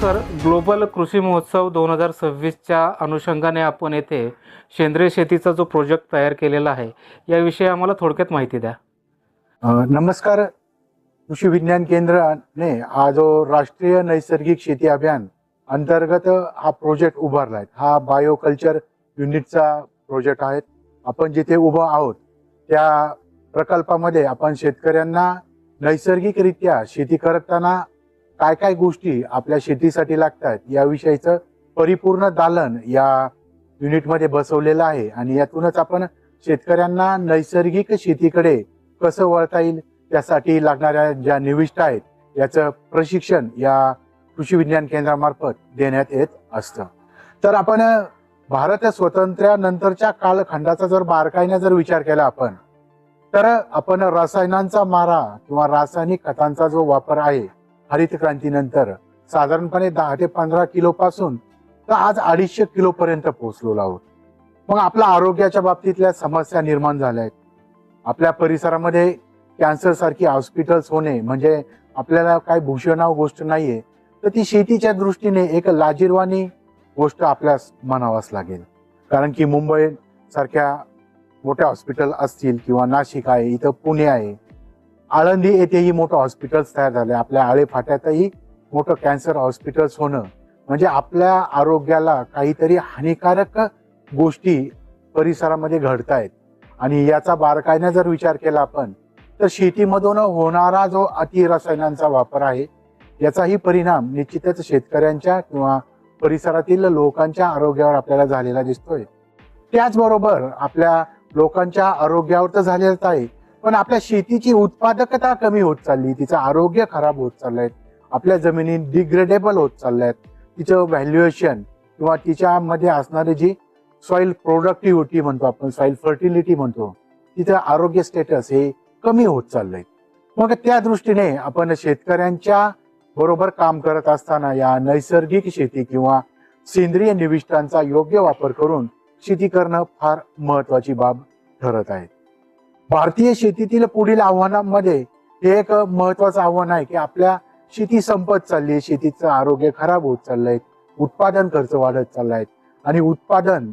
Sir global कृषी महोत्सव दोन हजार सव्वीसच्या अनुषंगाने आपण येथे सेंद्रिय शेतीचा जो प्रोजेक्ट तयार केलेला आहे याविषयी आम्हाला थोडक्यात माहिती द्या. नमस्कार कृषी विज्ञान केंद्राने हा जो राष्ट्रीय नैसर्गिक शेती अभियान अंतर्गत हा प्रोजेक्ट उभारला आहे हा बायोकल्चर युनिटचा प्रोजेक्ट आहे. आपण जिथे उभं आहोत त्या प्रकल्पामध्ये आपण शेतकऱ्यांना नैसर्गिकरित्या शेती करताना काय काय गोष्टी आपल्या शेतीसाठी लागतात याविषयीचं परिपूर्ण दालन या युनिटमध्ये बसवलेलं आहे. आणि यातूनच आपण शेतकऱ्यांना नैसर्गिक शेतीकडे कसं वळता येईल त्यासाठी लागणाऱ्या ज्या निविष्ठा आहेत याचं प्रशिक्षण या कृषी विज्ञान केंद्रामार्फत देण्यात येत असतं. तर आपण भारत स्वातंत्र्यानंतरच्या कालखंडाचा जर बारकाईने जर विचार केला आपण तर आपण रसायनांचा मारा किंवा रासायनिक खतांचा जो वापर आहे हरित क्रांतीनंतर साधारणपणे दहा ते पंधरा किलो पासून तर आज अडीचशे किलो पर्यंत पोहोचलो आहोत. मग आपल्या आरोग्याच्या बाबतीतल्या समस्या निर्माण झाल्या आहेत. आपल्या परिसरामध्ये कॅन्सर सारखी हॉस्पिटल्स होणे म्हणजे आपल्याला काय भूषणाव गोष्ट नाहीये तर ती शेतीच्या दृष्टीने एक लाजीरवाणी गोष्ट आपल्यास म्हणावाच लागेल. कारण की मुंबई सारख्या मोठ्या हॉस्पिटल असतील किंवा नाशिक आहे इथं पुणे आहे आळंदी येथेही मोठं हॉस्पिटल्स तयार झाले. आपल्या आळे फाट्यातही मोठं कॅन्सर हॉस्पिटल्स होणं. म्हणजे आपल्या आरोग्याला काहीतरी हानिकारक गोष्टी परिसरामध्ये घडतायत आणि याचा बारकाईने जर विचार केला आपण तर शेतीमधून होणारा जो अतिरसायनांचा वापर आहे याचाही परिणाम निश्चितच शेतकऱ्यांच्या किंवा परिसरातील लोकांच्या आरोग्यावर आपल्याला झालेला दिसतोय. त्याचबरोबर आपल्या लोकांच्या आरोग्यावर तर झालेलंच आहे पण आपल्या शेतीची उत्पादकता कमी होत चालली तिचं आरोग्य खराब होत चाललंय आपल्या जमिनी डिग्रेडेबल होत चालल्यात तिचं व्हॅल्युएशन किंवा तिच्यामध्ये असणारी जी सॉइल प्रोडक्टिव्हिटी म्हणतो आपण सॉइल फर्टिलिटी म्हणतो तिचं आरोग्य स्टेटस हे कमी होत चाललंय. मग त्या दृष्टीने आपण शेतकऱ्यांच्या बरोबर काम करत असताना या नैसर्गिक शेती किंवा सेंद्रिय निविष्ठांचा योग्य वापर करून शेती करणं फार महत्वाची बाब ठरत आहे. भारतीय शेतीतील पुढील आव्हानांमध्ये हे एक महत्वाचं आव्हान आहे की आपल्या शेती संपत चालली आहे शेतीचं आरोग्य खराब होत चाललंय उत्पादन खर्च वाढत चाललाय आणि उत्पादन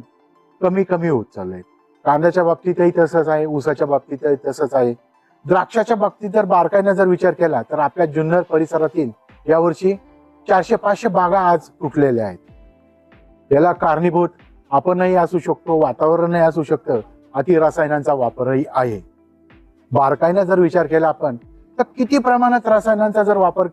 कमी कमी होत चाललंय. कांद्याच्या बाबतीतही तसंच आहे ऊसाच्या बाबतीतही तसंच आहे. द्राक्षाच्या बाबतीत जर बारकाईने जर विचार केला तर आपल्या जुन्नर परिसरातील यावर्षी चारशे पाचशे बागा आज तुटलेल्या आहेत. याला कारणीभूत आपणही असू शकतो वातावरणही असू शकतं अतिरसायनांचा वापरही आहे. बारकाईने जर विचार केला आपण तर किती प्रमाणात रसायनांचा जर वापर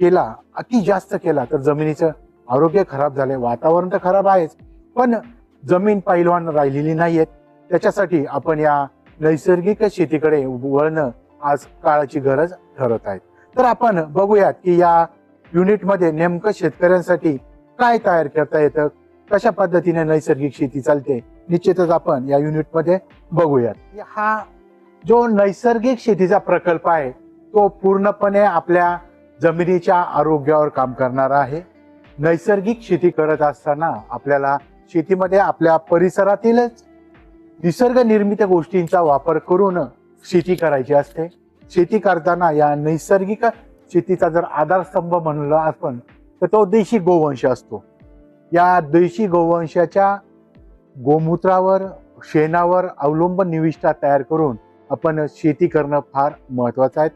केला अति जास्त केला तर जमिनीचं आरोग्य खराब झालंय वातावरण तर खराब आहेच पण जमीन पैलवान राहिलेली नाहीयेत. त्याच्यासाठी आपण या नैसर्गिक शेतीकडे वळणं आज काळाची गरज ठरत आहे. तर आपण बघूयात की या युनिटमध्ये नेमकं शेतकऱ्यांसाठी काय तयार करता येतं? कशा पद्धतीने नैसर्गिक शेती चालते निश्चितच आपण या युनिटमध्ये बघूयात. हा जो नैसर्गिक शेतीचा प्रकल्प आहे तो पूर्णपणे आपल्या जमिनीच्या आरोग्यावर काम करणारा आहे. नैसर्गिक शेती करत असताना आपल्याला शेतीमध्ये आपल्या परिसरातीलच निसर्ग निर्मित गोष्टींचा वापर करून शेती करायची असते. शेती करताना या नैसर्गिक शेतीचा जर आधारस्तंभ म्हणलं आपण तर तो देशी गोवंश असतो. या देशी गोवंशाच्या गोमूत्रावर शेणावर अवलंबन निविष्ठा तयार करून आपण शेती करणं फार महत्वाचं आहे.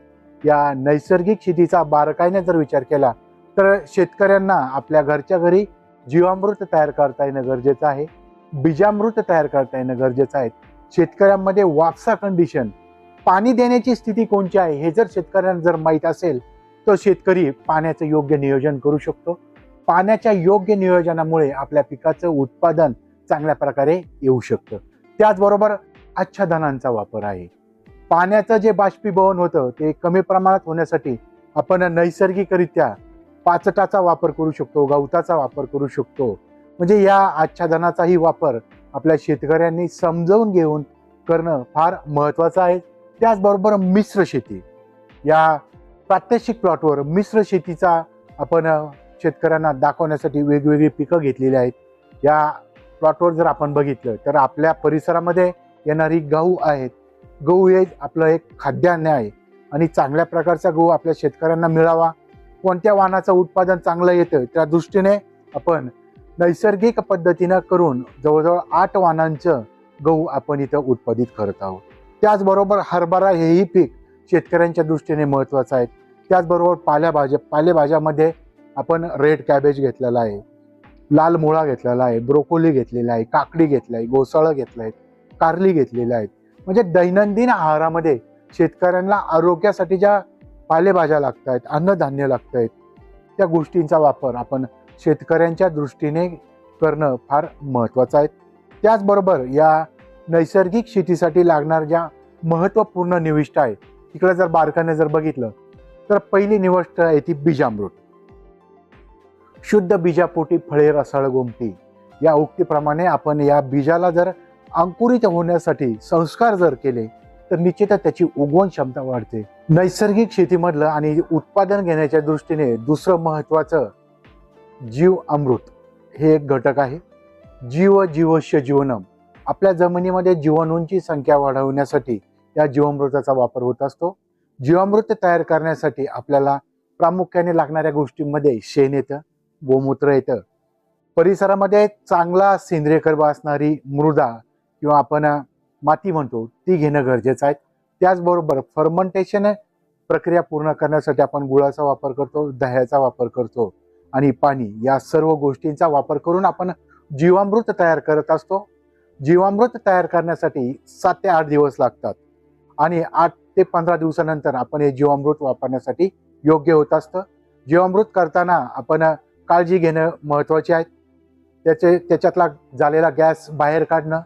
या नैसर्गिक शेतीचा बारकाईने जर विचार केला तर शेतकऱ्यांना आपल्या घरच्या घरी जीवामृत तयार करता येणं गरजेचं आहे. बीजामृत तयार करता येणं गरजेचं आहे. शेतकऱ्यांमध्ये वापसा कंडिशन पाणी देण्याची स्थिती कोणती आहे हे जर शेतकऱ्यांना जर माहीत असेल तर शेतकरी पाण्याचं योग्य नियोजन करू शकतो. पाण्याच्या योग्य नियोजनामुळे आपल्या पिकाचं उत्पादन चांगल्या प्रकारे येऊ शकतं. त्याचबरोबर आच्छादनांचा वापर आहे. पाण्याचं जे बाष्पीभवन होतं ते कमी प्रमाणात होण्यासाठी आपण नैसर्गिकरित्या पाचटाचा वापर करू शकतो गवताचा वापर करू शकतो. म्हणजे या आच्छादनाचाही वापर आपल्या शेतकऱ्यांनी समजावून घेऊन करणं फार महत्वाचं आहे. त्याचबरोबर मिश्र शेती. या प्रात्यक्षिक प्लॉटवर मिश्र शेतीचा आपण शेतकऱ्यांना दाखवण्यासाठी वेगवेगळी पिकं घेतलेली आहेत. या प्लॉटवर जर आपण बघितलं तर आपल्या परिसरामध्ये येणारी गहू आहेत. गहू हे आपलं एक खाद्यान्न आहे. आणि चांगल्या प्रकारचा गहू आपल्या शेतकऱ्यांना मिळावा. कोणत्या वाहनाचं उत्पादन चांगलं येतं त्या दृष्टीने आपण नैसर्गिक पद्धतीनं करून जवळजवळ आठ वाहनांचं गहू आपण इथं उत्पादित करत आहोत. त्याचबरोबर हरभरा हेही पीक शेतकऱ्यांच्या दृष्टीने महत्त्वाचं आहे. त्याचबरोबर पाल्याभाज्या पालेभाज्यामध्ये आपण रेड कॅबेज घेतलेला आहे लाल मुळा घेतलेला आहे ब्रोकोली घेतलेला आहे काकडी घेतलं आहे घोसाळं घेतलं आहे कारली घेतलेल्या आहेत म्हणजे दैनंदिन आहारामध्ये शेतकऱ्यांना आरोग्यासाठी ज्या पालेभाज्या लागत आहेत अन्नधान्य लागत आहेत त्या गोष्टींचा वापर आपण शेतकऱ्यांच्या दृष्टीने करणं फार महत्त्वाचं आहे. त्याचबरोबर या नैसर्गिक शेतीसाठी लागणाऱ्या ज्या महत्त्वपूर्ण निविष्ट आहे तिकडे जर बारकाने जर बघितलं तर पहिली निवष्ट आहे ती बीजामृत. शुद्ध बीजापोटी फळे रसाळ गोमटी या उक्तीप्रमाणे आपण या बीजाला जर अंकुरित होण्यासाठी संस्कार जर केले तर निश्चितच त्याची उगवण क्षमता वाढते. नैसर्गिक शेतीमधलं आणि उत्पादन घेण्याच्या दृष्टीने दुसरं महत्त्वाचं जीव अमृत हे एक घटक आहे. जीव जीवस्य जीवनम. आपल्या जमिनीमध्ये जीवाणूंची संख्या वाढवण्यासाठी या जीवामृताचा वापर होत असतो. जीवामृत तयार करण्यासाठी आपल्याला प्रामुख्याने लागणाऱ्या गोष्टींमध्ये शेण येतं. गोमूत्र येतं. परिसरामध्ये चांगला सेंद्रिय कर्ब असणारी मृदा किंवा आपण माती म्हणतो ती घेणं गरजेचं आहे. त्याचबरोबर फर्मंटेशन प्रक्रिया पूर्ण करण्यासाठी आपण गुळाचा वापर करतो दह्याचा वापर करतो आणि पाणी या सर्व गोष्टींचा वापर करून आपण जीवामृत तयार करत असतो. जीवामृत तयार करण्यासाठी सात ते आठ दिवस लागतात आणि आठ ते पंधरा दिवसानंतर आपण हे जीवामृत वापरण्यासाठी योग्य होत असतं. जीवामृत करताना आपण काळजी घेणं महत्त्वाचे आहे. त्याचे त्याच्यातला झालेला गॅस बाहेर काढणं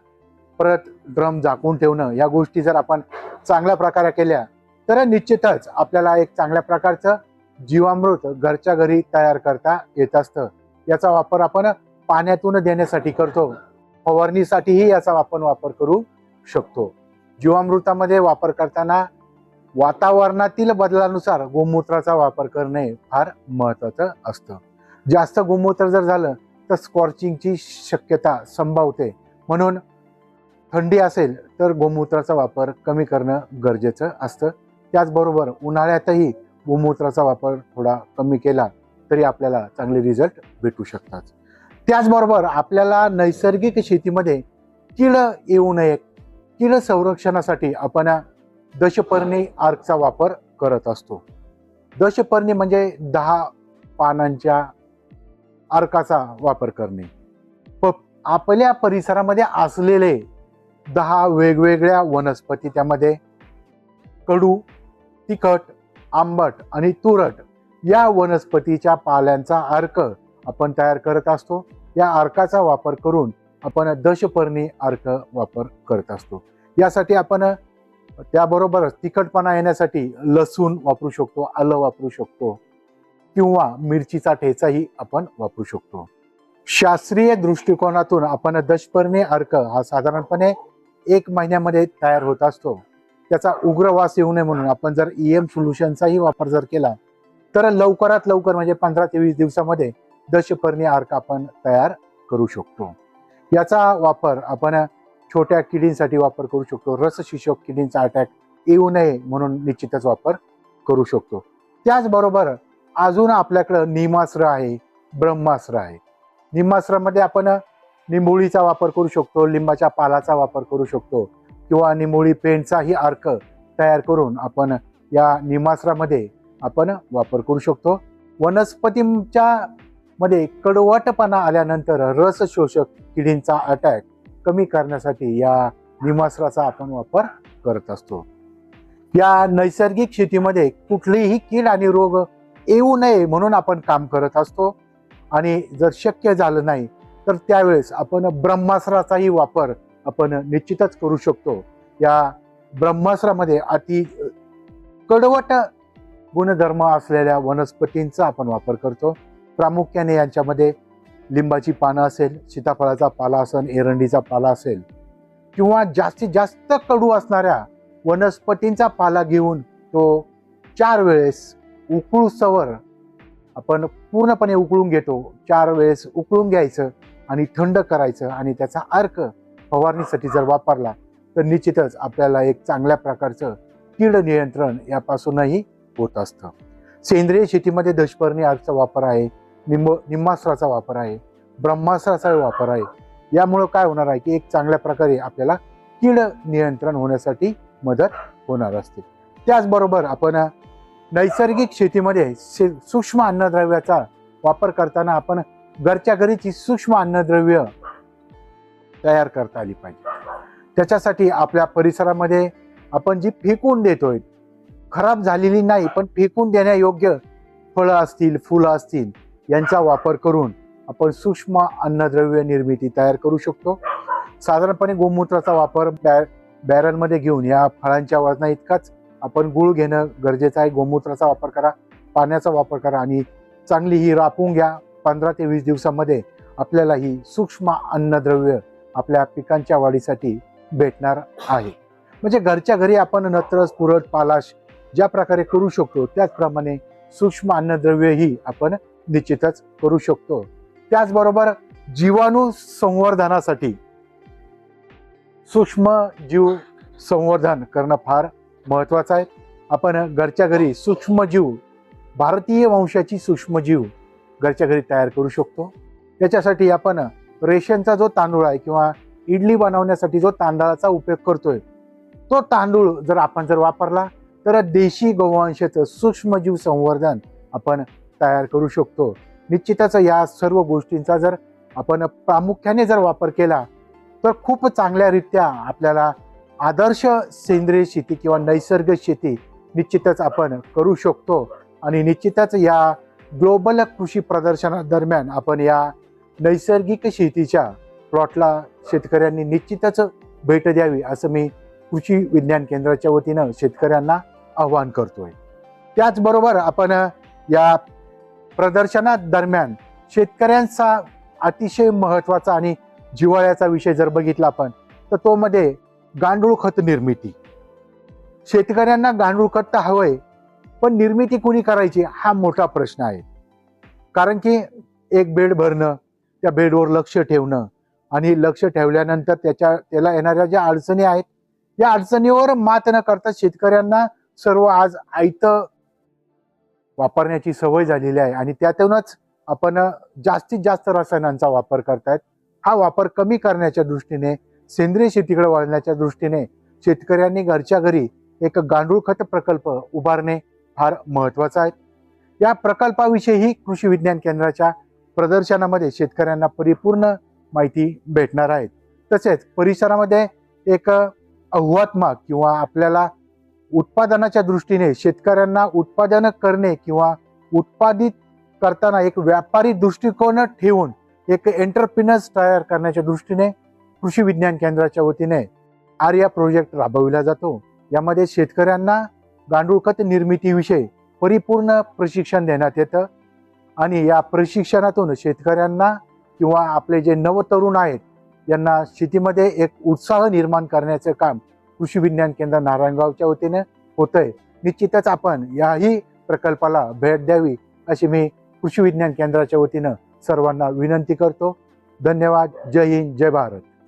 परत ड्रम झाकून ठेवणं या गोष्टी जर आपण चांगल्या प्रकारे केल्या तर निश्चितच आपल्याला एक चांगल्या प्रकारचं जीवामृत घरच्या घरी तयार करता येत असतं. याचा वापर आपण पाण्यातून देण्यासाठी करतो. फवारणीसाठीही याचा आपण वापर करू शकतो. जीवामृतामध्ये वापर करताना वातावरणातील बदलानुसार गोमूत्राचा वापर करणे फार महत्त्वाचं असतं. जास्त गोमूत्र जर झालं तर स्कॉर्चिंगची शक्यता संभावते. म्हणून थंडी असेल तर गोमूत्राचा वापर कमी करणं गरजेचं असतं. त्याचबरोबर उन्हाळ्यातही गोमूत्राचा वापर थोडा कमी केला तरी आपल्याला चांगले रिझल्ट भेटू शकतात. त्याचबरोबर आपल्याला नैसर्गिक शेतीमध्ये कीड येऊ नये. कीड संरक्षणासाठी आपण दशपर्णी आर्कचा वापर करत असतो. दशपर्णी म्हणजे दहा पानांच्या अर्काचा वापर करणे. प आपल्या परिसरामध्ये असलेले दहा वेगवेगळ्या वनस्पती त्यामध्ये कडू तिखट आंबट आणि तुरट या वनस्पतीच्या पाल्यांचा अर्क आपण तयार करत असतो. या अर्काचा वापर करून आपण दशपर्णी अर्क वापर करत असतो. यासाठी आपण त्याबरोबरच तिखटपणा येण्यासाठी लसूण वापरू शकतो आलं वापरू शकतो. किंवा मिरचीचा ठेचाही आपण वापरू शकतो. शास्त्रीय दृष्टिकोनातून आपण दशपर्णी अर्क हा साधारणपणे एक महिन्यामध्ये तयार होत असतो. त्याचा उग्र वास येऊ नये म्हणून आपण जर ई एम सोल्युशनचाही वापर जर केला तर लवकरात लवकर म्हणजे पंधरा ते वीस दिवसामध्ये दशपर्णी अर्क आपण तयार करू शकतो. याचा वापर आपण छोट्या किडींसाठी वापर करू शकतो. रसशिशक किडींचा अटॅक येऊ नये म्हणून निश्चितच वापर करू शकतो. त्याचबरोबर अजून आपल्याकडं निमास्त्र आहे ब्रह्मास्त्र आहे. निमास्त्रामध्ये आपण निंबोळीचा वापर करू शकतो लिंबाच्या पालाचा वापर करू शकतो किंवा निंबोळी पेंटचाही अर्क तयार करून आपण या निमास्त्रामध्ये आपण वापर करू शकतो. वनस्पतींच्या मध्ये कडवटपणा आल्यानंतर रस शोषक किडींचा अटॅक कमी करण्यासाठी या निमास्त्राचा आपण वापर करत असतो. या नैसर्गिक शेतीमध्ये कुठलीही कीड आणि रोग येऊ नये म्हणून आपण काम करत असतो. आणि जर शक्य झालं नाही तर त्यावेळेस आपण ब्रह्मास्त्राचाही वापर आपण निश्चितच करू शकतो. या ब्रह्मास्त्रामध्ये अति कडवट गुणधर्म असलेल्या वनस्पतींचा आपण वापर करतो. प्रामुख्याने यांच्यामध्ये लिंबाची पानं असेल सीताफळाचा पाला असेल एरंडीचा पाला असेल किंवा जास्तीत जास्त कडू असणाऱ्या वनस्पतींचा पाला घेऊन तो चार वेळेस उकळूसवर आपण पूर्णपणे उकळून घेतो. चार वेळेस उकळून घ्यायचं आणि थंड करायचं आणि त्याचा अर्क फवारणीसाठी जर वापरला तर निश्चितच आपल्याला एक चांगल्या प्रकारचं कीड नियंत्रण यापासूनही होत असतं. सेंद्रिय शेतीमध्ये दशपर्णी अर्कचा वापर आहे निंब निम्मास्त्राचा वापर आहे ब्रह्मास्त्राचा वापर आहे. यामुळं काय होणार आहे की एक चांगल्या प्रकारे आपल्याला कीड नियंत्रण होण्यासाठी मदत होणार असते. त्याचबरोबर आपण नैसर्गिक शेतीमध्ये शे सूक्ष्म अन्नद्रव्याचा वापर करताना आपण घरच्या घरीची सूक्ष्म अन्नद्रव्य तयार करता आली पाहिजे. त्याच्यासाठी आपल्या परिसरामध्ये आपण जी फेकून देतोय खराब झालेली नाही पण फेकून देण्यायोग्य फळं असतील फुलं असतील यांचा वापर करून आपण सूक्ष्म अन्नद्रव्य निर्मिती तयार करू शकतो. साधारणपणे गोमूत्राचा वापर बॅ बॅरलमध्ये घेऊन या फळांच्या वजना इतकाच आपण गुळ घेणं गरजेचं आहे. गोमूत्राचा वापर करा पाण्याचा वापर करा आणि चांगली ही रापून घ्या. पंधरा ते वीस दिवसामध्ये आपल्याला ही सूक्ष्म अन्नद्रव्य आपल्या पिकांच्या वाढीसाठी भेटणार आहे. म्हणजे घरच्या घरी आपण नत्रस पुरत पालाश ज्या प्रकारे करू शकतो त्याचप्रमाणे सूक्ष्म अन्नद्रव्य ही आपण निश्चितच करू शकतो. त्याचबरोबर जीवाणू संवर्धनासाठी सूक्ष्म जीव संवर्धन करणं फार महत्वाचं आहे. आपण घरच्या घरी सूक्ष्मजीव भारतीय वंशाची सूक्ष्मजीव घरच्या घरी तयार करू शकतो. त्याच्यासाठी आपण रेशनचा जो तांदूळ आहे किंवा इडली बनवण्यासाठी जो तांदळाचा उपयोग करतोय तो तांदूळ जर आपण जर वापरला तर देशी गोवंशाचं सूक्ष्मजीव संवर्धन आपण तयार करू शकतो. निश्चितच या सर्व गोष्टींचा जर आपण प्रामुख्याने जर वापर केला तर खूप चांगल्यारीत्या आपल्याला आदर्श सेंद्रिय शेती किंवा नैसर्गिक शेती निश्चितच आपण करू शकतो. आणि निश्चितच या ग्लोबल कृषी प्रदर्शनादरम्यान आपण या नैसर्गिक शेतीच्या प्लॉटला शेतकऱ्यांनी निश्चितच भेट द्यावी असं मी कृषी विज्ञान केंद्राच्या वतीनं शेतकऱ्यांना आवाहन करतोय. त्याचबरोबर आपण या प्रदर्शनादरम्यान शेतकऱ्यांचा अतिशय महत्त्वाचा आणि जिव्हाळ्याचा विषय जर बघितला आपण तर तो मध्ये गांडूळ खत निर्मिती. शेतकऱ्यांना गांडूळ खत तर हवंय पण निर्मिती कुणी करायची हा मोठा प्रश्न आहे. कारण की एक बेड भरणं त्या बेडवर लक्ष ठेवणं आणि लक्ष ठेवल्यानंतर त्याच्या त्याला येणाऱ्या ज्या अडचणी आहेत या अडचणीवर मात न करता शेतकऱ्यांना सर्व आज आयत वापरण्याची सवय झालेली आहे आणि त्यातूनच आपण जास्तीत जास्त रसायनांचा वापर करतायत. हा वापर कमी करण्याच्या दृष्टीने सेंद्रिय शेतीकडे वळण्याच्या दृष्टीने शेतकऱ्यांनी घरच्या घरी एक गांडूळ खत प्रकल्प उभारणे फार महत्त्वाचं आहे. या प्रकल्पाविषयी कृषी विज्ञान केंद्राच्या प्रदर्शनामध्ये शेतकऱ्यांना परिपूर्ण माहिती भेटणार आहे. तसेच परिसरामध्ये एक आव्हात्मक किंवा आपल्याला उत्पादनाच्या दृष्टीने शेतकऱ्यांना उत्पादन करणे किंवा उत्पादित करताना एक व्यापारी दृष्टिकोन ठेवून एक एंटरप्रिनर्स तयार करण्याच्या दृष्टीने कृषी विज्ञान केंद्राच्या वतीने आर्या प्रोजेक्ट राबविला जातो. यामध्ये शेतकऱ्यांना गांडूळ खत निर्मितीविषयी परिपूर्ण प्रशिक्षण देण्यात येतं आणि या प्रशिक्षणातून शेतकऱ्यांना किंवा आपले जे नवतरुण आहेत यांना शेतीमध्ये एक उत्साह निर्माण करण्याचं काम कृषी विज्ञान केंद्र नारायणगावच्या वतीने होतंय. निश्चितच आपण याही प्रकल्पाला भेट द्यावी अशी मी कृषी विज्ञान केंद्राच्या वतीनं सर्वांना विनंती करतो. धन्यवाद. जय हिंद. जय भारत.